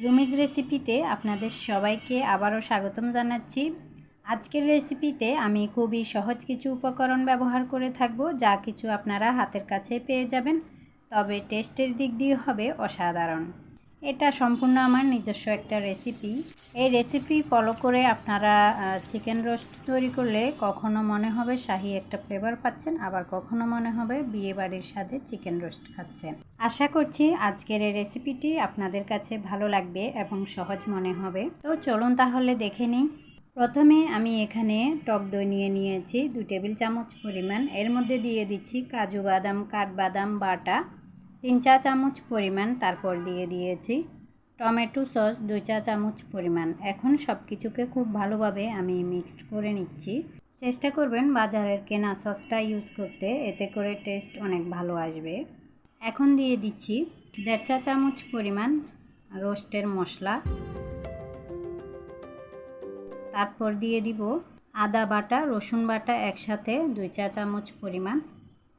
রুমিজ রেসিপিতে আপনাদের সবাইকে আবারও স্বাগতম জানাচ্ছি। আজকের রেসিপিতে আমি খুবই সহজ কিছু উপকরণ ব্যবহার করে থাকব, যা কিছু আপনারা হাতের কাছে পেয়ে যাবেন। তবে টেস্টের দিক দিয়ে হবে অসাধারণ। এটা সম্পূর্ণ আমার নিজস্ব একটা রেসিপি এই রেসিপি ফলো করে আপনারা চিকেন রোস্ট তৈরি করলে কখনো মনে হবে শাহি একটা ফ্লেভার পাচ্ছেন, আবার কখনো মনে হবে বিয়ে বাড়ির সাথে চিকেন রোস্ট খাচ্ছেন। আশা করছি আজকের এই রেসিপিটি আপনাদের কাছে ভালো লাগবে এবং সহজ মনে হবে। তো চলুন তাহলে দেখে নিই। প্রথমে আমি এখানে টক দই নিয়ে নিয়েছি, দু টেবিল চামচ পরিমাণ। এর মধ্যে দিয়ে দিচ্ছি কাজু বাদাম, কাঠবাদাম, বাটা। তিন চা চামচ পরিমাণ তারপর দিয়ে দিয়েছি টমেটো সস দুই চা চামচ পরিমাণ। এখন সব কিছুকে খুব ভালোভাবে আমি মিক্সড করে নিচ্ছি। চেষ্টা করবেন বাজারের কেনা সসটা ইউজ করতে, এতে করে টেস্ট অনেক ভালো আসবে। এখন দিয়ে দিচ্ছি দেড় চা চামচ পরিমাণ রোস্টের মশলা। তারপর দিয়ে দিব আদা বাটা, রসুন বাটা একসাথে দুই চা চামচ পরিমাণ।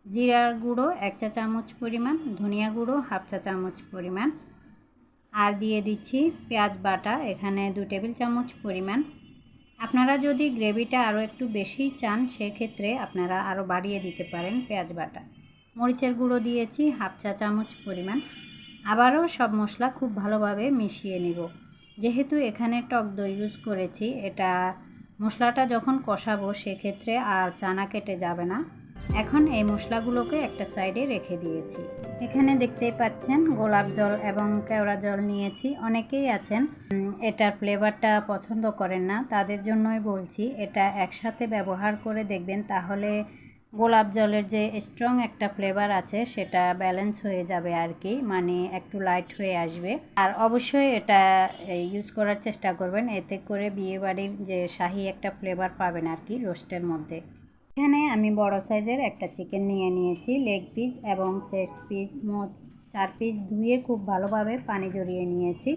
জিরার গুঁড়ো এক চা চামচ পরিমাণ, ধনিয়া গুঁড়ো হাফ চা চামচ পরিমাণ। আর দিয়ে দিচ্ছি পেঁয়াজ বাটা, এখানে দু টেবিল চামচ পরিমাণ। আপনারা যদি গ্রেভিটা আরও একটু বেশি চান, সেক্ষেত্রে আপনারা আরও বাড়িয়ে দিতে পারেন পেঁয়াজ বাটা। মরিচের গুঁড়ো দিয়েছি হাফ চা চামচ পরিমাণ। আবারও সব মশলা খুব ভালোভাবে মিশিয়ে নেব। যেহেতু এখানে টক দই ইউজ করেছি, এটা মশলাটা যখন কষাবো, সেক্ষেত্রে আর চানা কেটে যাবে না। এখন এই মশলাগুলোকে একটা সাইডে রেখে দিয়েছি। এখানে দেখতে পাচ্ছেন গোলাপ জল এবং কেওড়া জল নিয়েছি। অনেকেই আছেন এটার ফ্লেভারটা পছন্দ করেন না। তাদের জন্যই বলছি, এটা একসাথে ব্যবহার করে দেখবেন, তাহলে গোলাপ জলের যে স্ট্রং একটা ফ্লেভার আছে, সেটা ব্যালেন্স হয়ে যাবে আর কি মানে একটু লাইট হয়ে আসবে। আর অবশ্যই এটা ইউজ করার চেষ্টা করবেন। এতে করে বিয়েবাড়ির যে শাহি একটা ফ্লেভার পাবেন আর কি রোস্টের মধ্যে। এখানে আমি বড় সাইজের একটা চিকেন নিয়ে নিয়েছি। লেগ পিস এবং চেস্ট পিস, মোট চার পিস ধুয়ে খুব ভালোভাবে পানি জড়িয়ে নিয়েছি।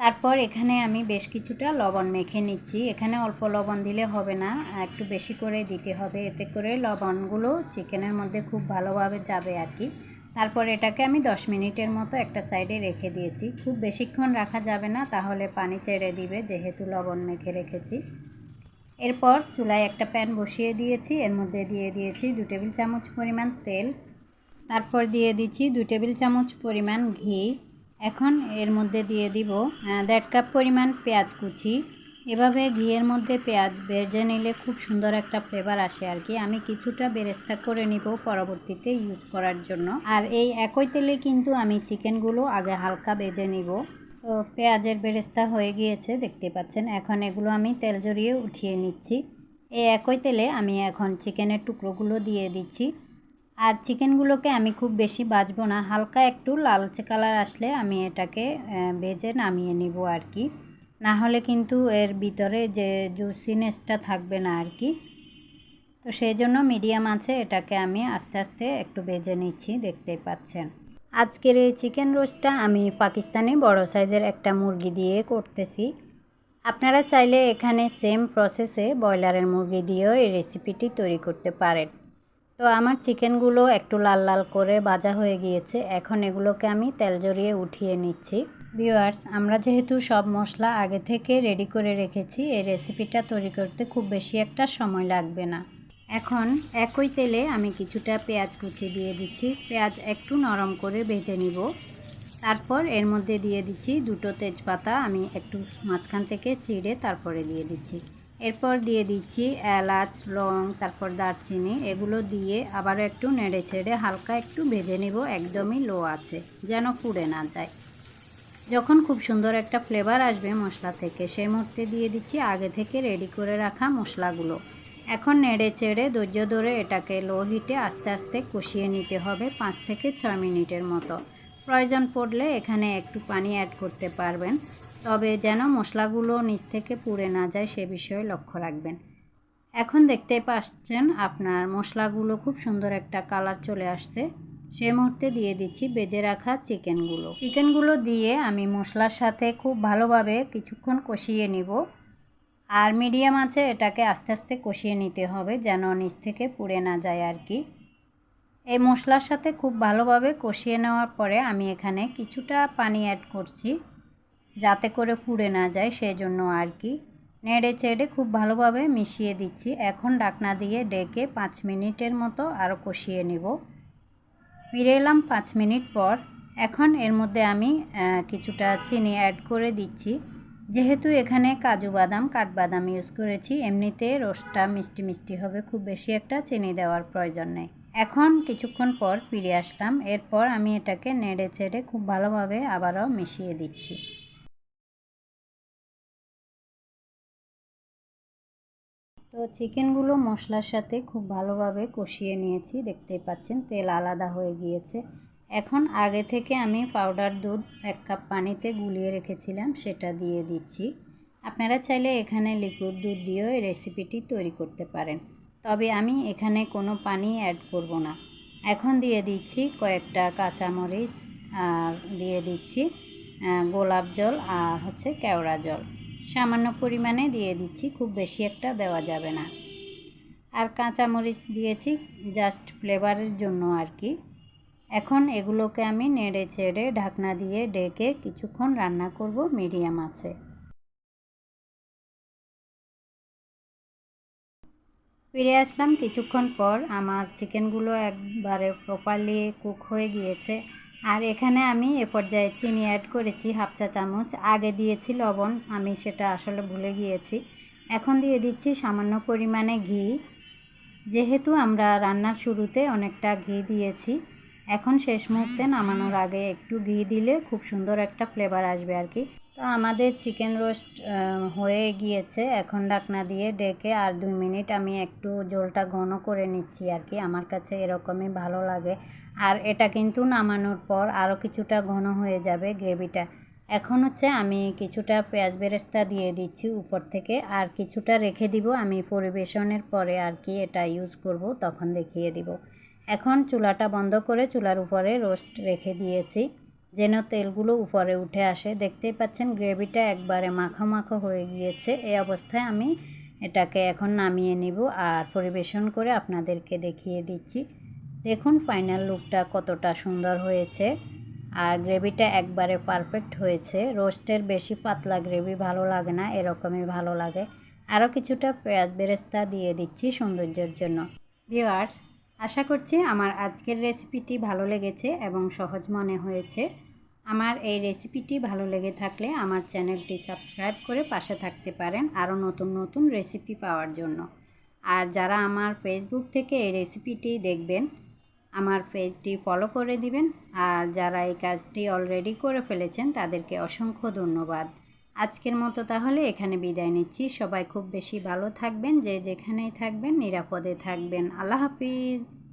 তারপর এখানে আমি বেশ কিছুটা লবণ মেখে নিচ্ছি। এখানে অল্প লবণ দিলে হবে না, একটু বেশি করে দিতে হবে। এতে করে লবণগুলো চিকেনের মধ্যে খুব ভালোভাবে যাবে আর কি। তারপর এটাকে আমি 10 মিনিটের মতো একটা সাইডে রেখে দিয়েছি। খুব বেশিক্ষণ রাখা যাবে না, তাহলে পানি ছেড়ে দিবে, যেহেতু লবণ মেখে রেখেছি। এরপর চুলায় একটা প্যান বসিয়ে দিয়েছি। এর মধ্যে দিয়ে দিয়েছি দু টেবিল চামচ পরিমাণ তেল। তারপর দিয়ে দিচ্ছি দু টেবিল চামচ পরিমাণ ঘি। এখন এর মধ্যে দিয়ে দিব দেড় কাপ পরিমাণ পেঁয়াজ কুচি। এভাবে ঘিয়ের মধ্যে পেঁয়াজ বেজে নিলে খুব সুন্দর একটা ফ্লেভার আসে আর কি। আমি কিছুটা বেরেস্তা করে নিব পরবর্তীতে ইউজ করার জন্য। আর এই একই তেলে কিন্তু আমি চিকেনগুলো আগে হালকা বেজে নিব। তো পেঁয়াজের বেরেস্তা হয়ে গিয়েছে, দেখতে পাচ্ছেন। এখন এগুলো আমি তেল জড়িয়ে উঠিয়ে নিচ্ছি। এই একই তেলে আমি এখন চিকেনের টুকরোগুলো দিয়ে দিচ্ছি। আর চিকেনগুলোকে আমি খুব বেশি বাজবো না, হালকা একটু লালচে কালার আসলে আমি এটাকে ভেজে নামিয়ে নিব আর কি। না হলে কিন্তু এর ভিতরে যে জুসিনেসটা থাকবে না আর কি। তো সেই জন্য মিডিয়াম আছে, এটাকে আমি আস্তে আস্তে একটু ভেজে নিচ্ছি দেখতেই পাচ্ছেন। আজকের এই চিকেন রোস্টটা আমি পাকিস্তানি বড় সাইজের একটা মুরগি দিয়ে করতেছি। আপনারা চাইলে এখানে সেম প্রসেসে ব্রয়লারের মুরগি দিয়েও এই রেসিপিটি তৈরি করতে পারেন। তো আমার চিকেনগুলো একটু লাল লাল করে ভাজা হয়ে গিয়েছে। এখন এগুলোকে আমি তেল জড়িয়ে উঠিয়ে নিচ্ছি। ভিউয়ার্স, আমরা যেহেতু সব মশলা আগে থেকে রেডি করে রেখেছি, এই রেসিপিটা তৈরি করতে খুব বেশি একটা সময় লাগবে না। এখন একই তেলে আমি কিছুটা পেঁয়াজ কুচি দিয়ে দিচ্ছি। পেঁয়াজ একটু নরম করে ভেজে নিব। তারপর এর মধ্যে দিয়ে দিচ্ছি দুটো তেজপাতা। আমি একটু মাঝখান থেকে ছিঁড়ে তারপরে দিয়ে দিচ্ছি। এরপর দিয়ে দিচ্ছি এলাচ, লং, তারপর দারচিনি। এগুলো দিয়ে আবারও একটু নেড়ে ছেড়ে হালকা একটু ভেজে নিব। একদমই লো আছে, যেন পুড়ে না যায়। যখন খুব সুন্দর একটা ফ্লেভার আসবে মশলা থেকে, সেই মুহূর্তে দিয়ে দিচ্ছি আগে থেকে রেডি করে রাখা মশলাগুলো। এখন নেড়ে চেড়ে ধৈর্য ধরে এটাকে লো হিটে আস্তে আস্তে কষিয়ে নিতে হবে পাঁচ থেকে ছয় মিনিটের মতো। প্রয়োজন পড়লে এখানে একটু পানি অ্যাড করতে পারবেন। তবে যেন মশলাগুলো নিচ থেকে পুড়ে না যায় সে বিষয়ে লক্ষ্য রাখবেন। এখন দেখতে পাচ্ছেন আপনার মশলাগুলো খুব সুন্দর একটা কালার চলে আসছে। সে মুহূর্তে দিয়ে দিচ্ছি বেজে রাখা চিকেনগুলো চিকেনগুলো দিয়ে আমি মশলার সাথে খুব ভালোভাবে কিছুক্ষণ কষিয়ে নিব। আর মিডিয়াম আছে, এটাকে আস্তে আস্তে কষিয়ে নিতে হবে যেন নিচ থেকে পুড়ে না যায় আর কি। এই মশলার সাথে খুব ভালোভাবে কষিয়ে নেওয়ার পরে আমি এখানে কিছুটা পানি অ্যাড করছি যাতে করে পুড়ে না যায় সেই জন্য আর কি। নেড়ে চেড়ে খুব ভালোভাবে মিশিয়ে দিচ্ছি। এখন ডাকনা দিয়ে ডেকে পাঁচ মিনিটের মতো আরও কষিয়ে নেব। ফিরে এলাম পাঁচ মিনিট পর। এখন এর মধ্যে আমি কিছুটা চিনি অ্যাড করে দিচ্ছি। যেহেতু এখানে কাজু বাদাম কাঠবাদাম ইউজ করেছি, এমনিতে রোস্টটা মিষ্টি মিষ্টি হবে, খুব বেশি একটা চিনি দেওয়ার প্রয়োজন নেই। এখন কিছুক্ষণ পর ফিরে আসলাম, এরপর আমি এটাকে নেড়ে চেড়ে খুব ভালোভাবে আবারও মিশিয়ে দিচ্ছি। তো চিকেনগুলো মশলার সাথে খুব ভালোভাবে কষিয়ে নিয়েছি, দেখতেই পাচ্ছেন, তেল আলাদা হয়ে গিয়েছে। এখন আগে থেকে আমি পাউডার দুধ এক কাপ পানিতে গুলিয়ে রেখেছিলাম, সেটা দিয়ে দিচ্ছি। আপনারা চাইলে এখানে লিকুইড দুধ দিয়েও এই রেসিপিটি তৈরি করতে পারেন। তবে আমি এখানে কোনো পানি অ্যাড করব না। এখন দিয়ে দিচ্ছি কয়েকটা কাঁচামরিচ আর দিয়ে দিচ্ছি গোলাপ জল আর হচ্ছে কেওড়া জল। সামান্য পরিমাণে দিয়ে দিচ্ছি, খুব বেশি একটা দেওয়া যাবে না। আর কাঁচামরিচ দিয়েছি, জাস্ট ফ্লেভারের জন্য আর কি। এখন এগুলোকে আমি নেড়ে চেড়ে ঢাকনা দিয়ে ডেকে কিছুক্ষণ রান্না করব মিডিয়াম আছে। ফিরে আসলাম কিছুক্ষণ পর, আমার চিকেনগুলো একবারে প্রপারলি কুক হয়ে গিয়েছে। আর এখানে আমি এ পর্যায়ে চিনি অ্যাড করেছি হাফ চা চামচ। আগে দিয়েছি লবণ, আমি সেটা আসলে ভুলে গিয়েছি। এখন দিয়ে দিচ্ছি সামান্য পরিমাণে ঘি। যেহেতু আমরা রান্নার শুরুতে অনেকটা ঘি দিয়েছি এখন শেষ মুহূর্তে নামানোর আগে একটু ঘি দিলে খুব সুন্দর একটা ফ্লেভার আসবে আর কি। তো আমাদের চিকেন রোস্ট হয়ে গিয়েছে। এখন ডাকনা দিয়ে ডেকে আর দুই মিনিট আমি একটু জলটা ঘন করে নিচ্ছি আর কি। আমার কাছে এরকমই ভালো লাগে। আর এটা কিন্তু নামানোর পর আরও কিছুটা ঘন হয়ে যাবে গ্রেভিটা এখন হচ্ছে আমি কিছুটা পেঁয়াজ বেরেস্তা দিয়ে দিচ্ছি উপর থেকে, আর কিছুটা রেখে দিব আমি পরিবেশনের পরে আর কি এটা ইউজ করব, তখন দেখিয়ে দিব। এখন চুলাটা বন্ধ করে চুলার উপরে রোস্ট রেখে দিয়েছি, যেন তেলগুলো উপরে উঠে আসে। দেখতেই পাচ্ছেন গ্রেভিটা একবারে মাখো মাখো হয়ে গিয়েছে এই অবস্থায় আমি এটাকে এখন নামিয়ে নিব আর পরিবেশন করে আপনাদেরকে দেখিয়ে দিচ্ছি। দেখুন ফাইনাল লুকটা কতটা সুন্দর হয়েছে। আর গ্রেভিটা একবারে পারফেক্ট হয়েছে। রোস্টের বেশি পাতলা গ্রেভি ভালো লাগে না, এরকমই ভালো লাগে। আরও কিছুটা পেঁয়াজ বেরেস্তা দিয়ে দিচ্ছি সৌন্দর্যের জন্য। ভিওয়ার্স আশা করছি আমার আজকের রেসিপিটি ভালো লেগেছে এবং সহজ মনে হয়েছে। আমার এই রেসিপিটি ভালো লেগে থাকলে আমার চ্যানেলটি সাবস্ক্রাইব করে পাশে থাকতে পারেন আরও নতুন নতুন রেসিপি পাওয়ার জন্য। আর যারা আমার ফেসবুক থেকে এই রেসিপিটি দেখবেন আমার পেজটি ফলো করে দিবেন। আর যারা এই কাজটি অলরেডি করে ফেলেছেন, তাদেরকে অসংখ্য ধন্যবাদ। আজকের মতো তাহলে এখানে বিদায় নিচ্ছি। সবাই খুব বেশি ভালো থাকবেন, যে যেখানেই থাকবেন, নিরাপদে থাকবেন। আল্লাহ হাফিজ।